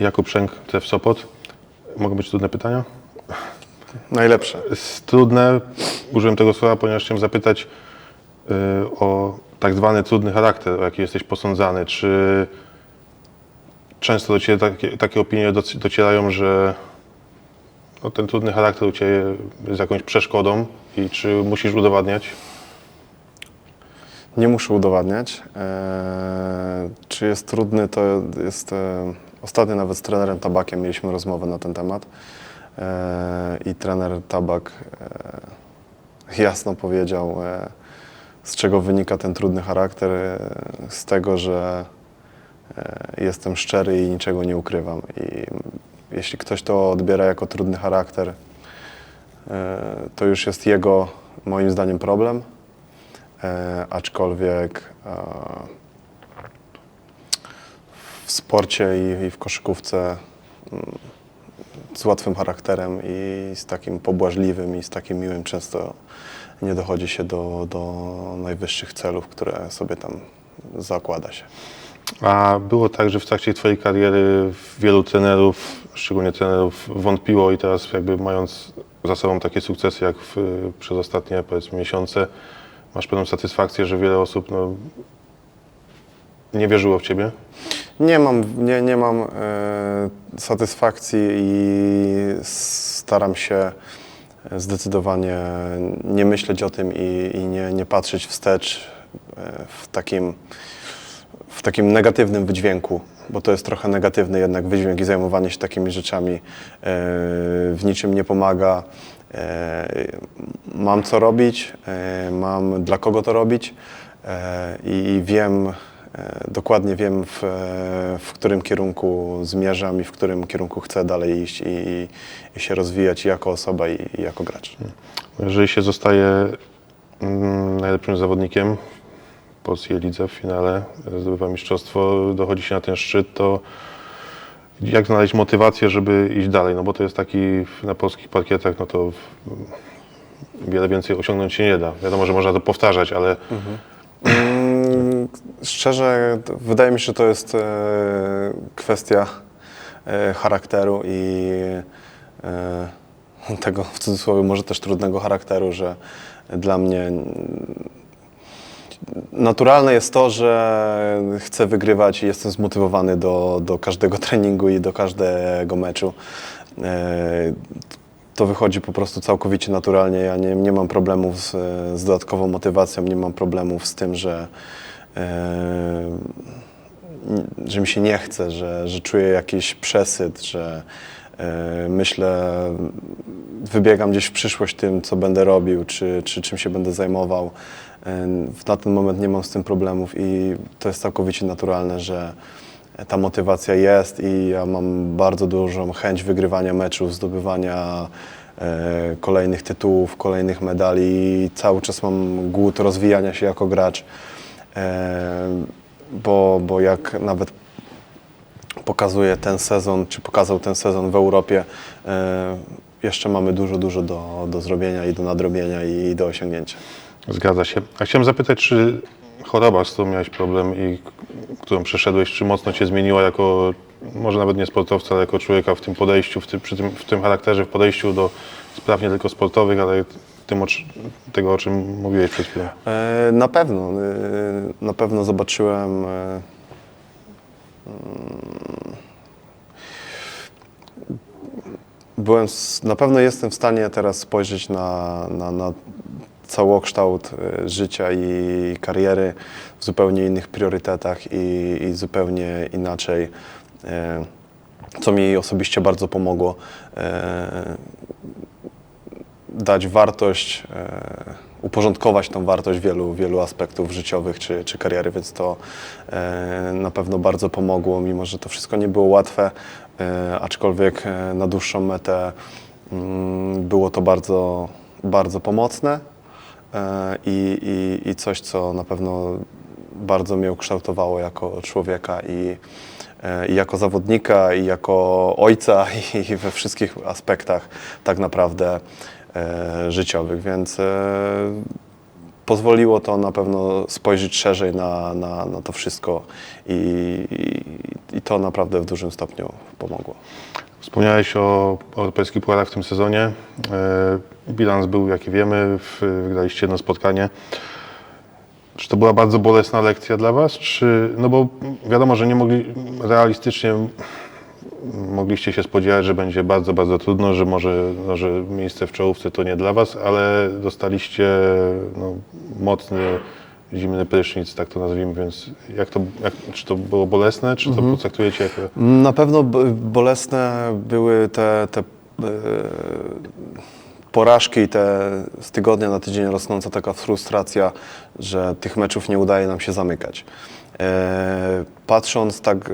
Jakub Szęk, TF Sopot. Mogą być trudne pytania? Najlepsze. Trudne, użyłem tego słowa, ponieważ chciałem zapytać y, o tak zwany trudny charakter, o jaki jesteś posądzany. Czy często do Ciebie takie, takie opinie doc- docierają, że no, ten trudny charakter u Ciebie jest jakąś przeszkodą i czy musisz udowadniać? Nie muszę udowadniać. Eee, czy jest trudny, to jest. E, ostatnio nawet z trenerem Tabakiem mieliśmy rozmowę na ten temat. Eee, I trener Tabak e, jasno powiedział, e, z czego wynika ten trudny charakter. E, z tego, że e, jestem szczery i niczego nie ukrywam. I jeśli ktoś to odbiera jako trudny charakter, e, to już jest jego, moim zdaniem, problem. E, aczkolwiek e, w sporcie i, i w koszykówce mm, z łatwym charakterem i z takim pobłażliwym i z takim miłym często nie dochodzi się do, do najwyższych celów, które sobie tam zakłada się. A było tak, że w trakcie Twojej kariery wielu trenerów, szczególnie trenerów, wątpiło i teraz jakby mając za sobą takie sukcesy jak w, przez ostatnie powiedzmy miesiące, masz pewną satysfakcję, że wiele osób no, nie wierzyło w Ciebie? Nie mam, nie, nie mam e, satysfakcji i staram się zdecydowanie nie myśleć o tym i, i nie, nie patrzeć wstecz e, w takim, w takim negatywnym wydźwięku, bo to jest trochę negatywny jednak wydźwięk i zajmowanie się takimi rzeczami e, w niczym nie pomaga. E, mam co robić, e, mam dla kogo to robić e, i wiem, Dokładnie wiem, w, e, w którym kierunku zmierzam i w którym kierunku chcę dalej iść i, i się rozwijać jako osoba i, i jako gracz. Jeżeli się zostaje mm, najlepszym zawodnikiem w polskiej lidze w finale, zdobywa mistrzostwo, dochodzi się na ten szczyt, to jak znaleźć motywację, żeby iść dalej? No bo to jest taki na polskich parkietach, no to wiele więcej osiągnąć się nie da. Wiadomo, że można to powtarzać, ale Mm, Szczerze, wydaje mi się, że to jest e, kwestia e, charakteru i e, tego w cudzysłowie może też trudnego charakteru, że dla mnie naturalne jest to, że chcę wygrywać i jestem zmotywowany do, do każdego treningu i do każdego meczu. To wychodzi po prostu całkowicie naturalnie. Ja nie, nie mam problemów z, z dodatkową motywacją, nie mam problemów z tym, że, że mi się nie chce, że, że czuję jakiś przesyt, że myślę, wybiegam gdzieś w przyszłość tym, co będę robił, czy, czy czym się będę zajmował. Na ten moment nie mam z tym problemów i to jest całkowicie naturalne, że ta motywacja jest i ja mam bardzo dużą chęć wygrywania meczów, zdobywania e, kolejnych tytułów, kolejnych medali cały czas mam głód rozwijania się jako gracz, bo, bo jak nawet pokazuje ten sezon, czy pokazał ten sezon w Europie, jeszcze mamy dużo, dużo do, do zrobienia i do nadrobienia i do osiągnięcia. zgadza się. A chciałem zapytać, czy choroba, z którą miałeś problem i którą przeszedłeś, czy mocno Cię zmieniła jako, może nawet nie sportowca, ale jako człowieka w tym podejściu, w tym, tym, w tym charakterze, w podejściu do spraw nie tylko sportowych, ale tym, tego, o czym mówiłeś przed chwilą? E, Na pewno. e, Na pewno zobaczyłem. e, mm, Byłem, na pewno jestem w stanie teraz spojrzeć na, na, na całokształt życia i kariery w zupełnie innych priorytetach i, i zupełnie inaczej, co mi osobiście bardzo pomogło. Dać wartość, e, uporządkować tą wartość wielu, wielu aspektów życiowych czy, czy kariery, więc to e, na pewno bardzo pomogło, mimo że to wszystko nie było łatwe, e, aczkolwiek na dłuższą metę mm, było to bardzo, bardzo pomocne i, i, i coś, co na pewno bardzo mnie ukształtowało jako człowieka i, i jako zawodnika, i jako ojca, i we wszystkich aspektach tak naprawdę życiowych, więc e, pozwoliło to na pewno spojrzeć szerzej na, na, na to wszystko i, i, to naprawdę w dużym stopniu pomogło. Wspomniałeś o europejskich pucharach w tym sezonie. E, Bilans był, jaki wiemy, wygraliście jedno spotkanie. Czy to była bardzo bolesna lekcja dla Was? Czy, no bo wiadomo, że nie mogli realistycznie mogliście się spodziewać, że będzie bardzo, bardzo trudno, że może no, że miejsce w czołówce to nie dla Was, ale dostaliście no, mocny zimny prysznic, tak to nazwijmy, więc jak to, jak, czy to było bolesne, czy to potraktujecie jako... Na pewno bolesne były te, te e, porażki i te z tygodnia na tydzień rosnąca taka frustracja, że tych meczów nie udaje nam się zamykać. E, Patrząc tak e,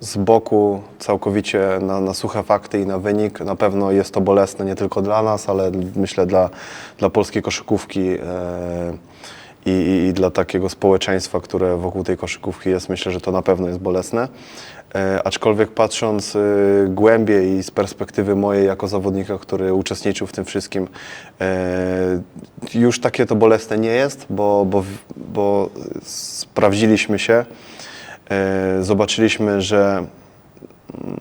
z boku całkowicie na, na suche fakty i na wynik, na pewno jest to bolesne nie tylko dla nas, ale myślę dla, dla polskiej koszykówki. e, i, i, i dla takiego społeczeństwa, które wokół tej koszykówki jest, myślę, że to na pewno jest bolesne. E, aczkolwiek patrząc e, głębiej i z perspektywy mojej jako zawodnika, który uczestniczył w tym wszystkim, e, już takie to bolesne nie jest, bo, bo, bo sprawdziliśmy się, zobaczyliśmy, że mm,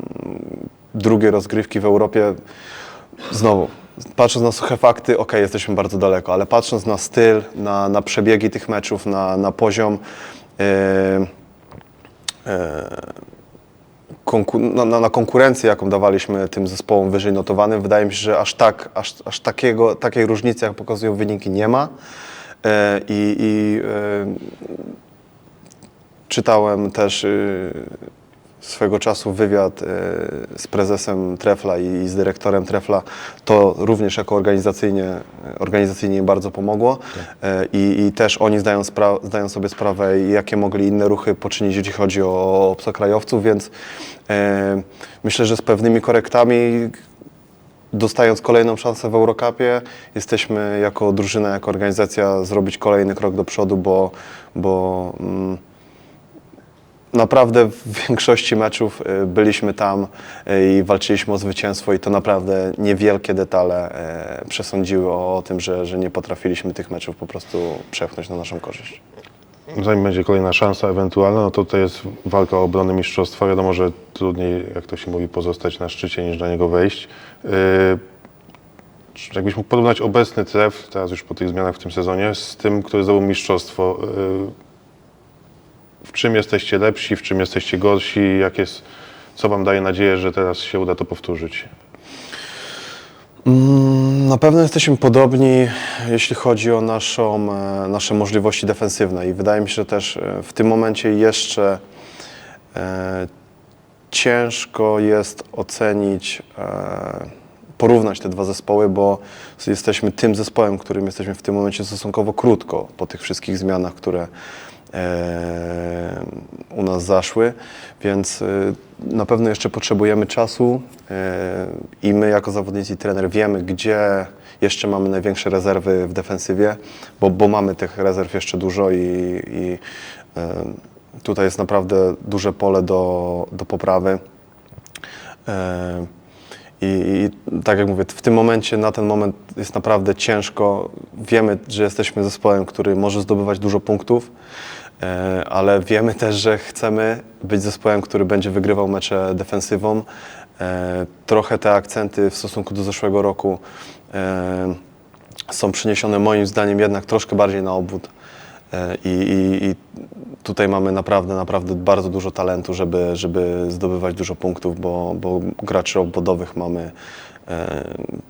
drugie rozgrywki w Europie Znowu, patrząc na suche fakty, ok, jesteśmy bardzo daleko, ale patrząc na styl, na, na przebiegi tych meczów, na, na poziom, e, e, na, na, konkurencję, jaką dawaliśmy tym zespołom wyżej notowanym, wydaje mi się, że aż, tak, aż, aż takiego, takiej różnicy, jak pokazują wyniki, nie ma. E, I i e, czytałem też y, swego czasu wywiad y, z prezesem Trefla i, z dyrektorem Trefla. To również jako organizacyjnie, organizacyjnie im bardzo pomogło. E, I, I też oni zdają, zdają sobie sprawę, jakie mogli inne ruchy poczynić, jeśli chodzi o obcokrajowców, więc e, myślę, że z pewnymi korektami dostając kolejną szansę w Eurocupie, jesteśmy jako drużyna, jako organizacja zrobić kolejny krok do przodu, bo, bo mm, naprawdę w większości meczów y, byliśmy tam y, i walczyliśmy o zwycięstwo i to naprawdę niewielkie detale y, przesądziły o, tym, że, że nie potrafiliśmy tych meczów po prostu przepchnąć na naszą korzyść. Zanim będzie kolejna szansa ewentualna, no to to jest walka o obronę mistrzostwa. Wiadomo, że trudniej, jak to się mówi, pozostać na szczycie niż na niego wejść. Yy, jakbyś mógł porównać obecny tref, teraz już po tych zmianach w tym sezonie, z tym, który zdobył mistrzostwo. Yy, w czym jesteście lepsi, w czym jesteście gorsi, jak jest, co Wam daje nadzieję, że teraz się uda to powtórzyć? Mm, Na pewno jesteśmy podobni, jeśli chodzi o naszą, e, nasze możliwości defensywne i wydaje mi się, że też e, w tym momencie jeszcze e, ciężko jest ocenić, e, porównać te dwa zespoły, bo jesteśmy tym zespołem, którym jesteśmy w tym momencie stosunkowo krótko po tych wszystkich zmianach, które u nas zaszły, więc e, na pewno jeszcze potrzebujemy czasu e, i my jako zawodnicy i trener wiemy, gdzie jeszcze mamy największe rezerwy w defensywie, bo, bo mamy tych rezerw jeszcze dużo i, i e, tutaj jest naprawdę duże pole do, do poprawy. I, I tak jak mówię, w tym momencie, na ten moment jest naprawdę ciężko. Wiemy, że jesteśmy zespołem, który może zdobywać dużo punktów, ale wiemy też, że chcemy być zespołem, który będzie wygrywał mecze defensywą. E, Trochę te akcenty w stosunku do zeszłego roku e, są przeniesione moim zdaniem jednak troszkę bardziej na obwód. E, I, i, I tutaj mamy naprawdę, naprawdę bardzo dużo talentu, żeby, żeby zdobywać dużo punktów, bo, bo graczy obwodowych mamy e,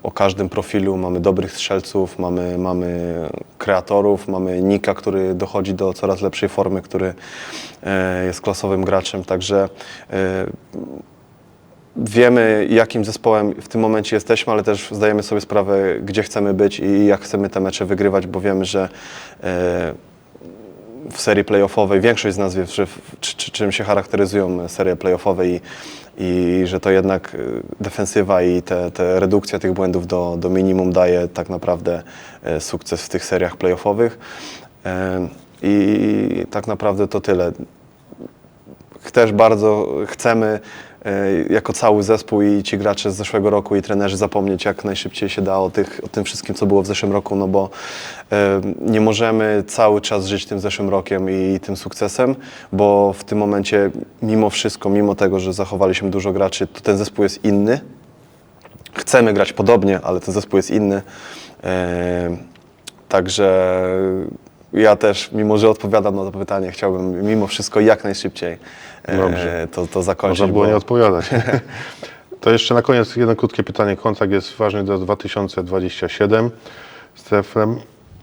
o każdym profilu, mamy dobrych strzelców, mamy, mamy kreatorów, mamy Nika, który dochodzi do coraz lepszej formy, który e, jest klasowym graczem, także e, wiemy, jakim zespołem w tym momencie jesteśmy, ale też zdajemy sobie sprawę, gdzie chcemy być i jak chcemy te mecze wygrywać, bo wiemy, że e, w serii playoffowej większość z nas wie, czy, czy, czym się charakteryzują serie playoffowe i, i że to jednak e, defensywa i te, te redukcja tych błędów do, do minimum daje tak naprawdę e, sukces w tych seriach playoffowych. E, I tak naprawdę to tyle też bardzo chcemy jako cały zespół i ci gracze z zeszłego roku i trenerzy zapomnieć jak najszybciej się da o, tych, o tym wszystkim, co było w zeszłym roku, no bo e, nie możemy cały czas żyć tym zeszłym rokiem i tym sukcesem, bo w tym momencie mimo wszystko, mimo tego, że zachowaliśmy dużo graczy, to ten zespół jest inny. Chcemy grać podobnie, ale ten zespół jest inny. E, Także ja też, mimo że odpowiadam na to pytanie, chciałbym mimo wszystko jak najszybciej e, Dobrze. to, to zakończyć. Można było bo- nie odpowiadać. To jeszcze na koniec jedno krótkie pytanie. Kontrakt jest ważny do 2027 z TFM.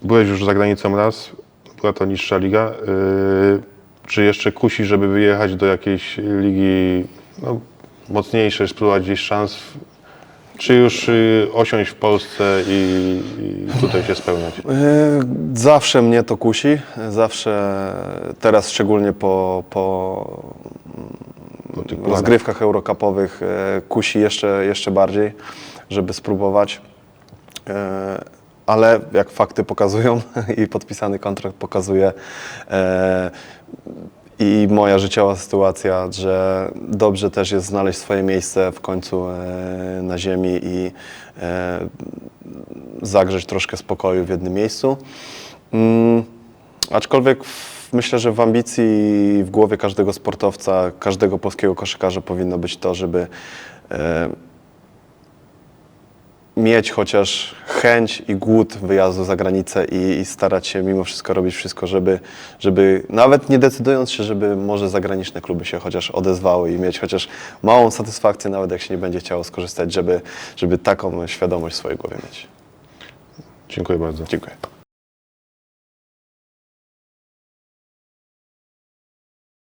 Byłeś już za granicą raz, była to niższa liga. Yy, czy jeszcze kusi, żeby wyjechać do jakiejś ligi no, mocniejszej, spróbować gdzieś szans? Czy już yy, osiąść w Polsce i, i tutaj się spełniać? E, Zawsze mnie to kusi, zawsze teraz szczególnie po, po Po tych planach? rozgrywkach eurokapowych e, kusi jeszcze, jeszcze bardziej, żeby spróbować. E, Ale jak fakty pokazują i podpisany kontrakt pokazuje e, i moja życiowa sytuacja, że dobrze też jest znaleźć swoje miejsce w końcu e, na ziemi i e, zagrzeć troszkę spokoju w jednym miejscu. Mm, aczkolwiek w, myślę, że w ambicji i w głowie każdego sportowca, każdego polskiego koszykarza powinno być to, żeby e, mieć chociaż chęć i głód wyjazdu za granicę i, i starać się mimo wszystko robić wszystko, żeby, żeby nawet nie decydując się, żeby może zagraniczne kluby się chociaż odezwały i mieć chociaż małą satysfakcję, nawet jak się nie będzie chciało skorzystać, żeby, żeby taką świadomość w swojej głowie mieć. Dziękuję bardzo. Dziękuję.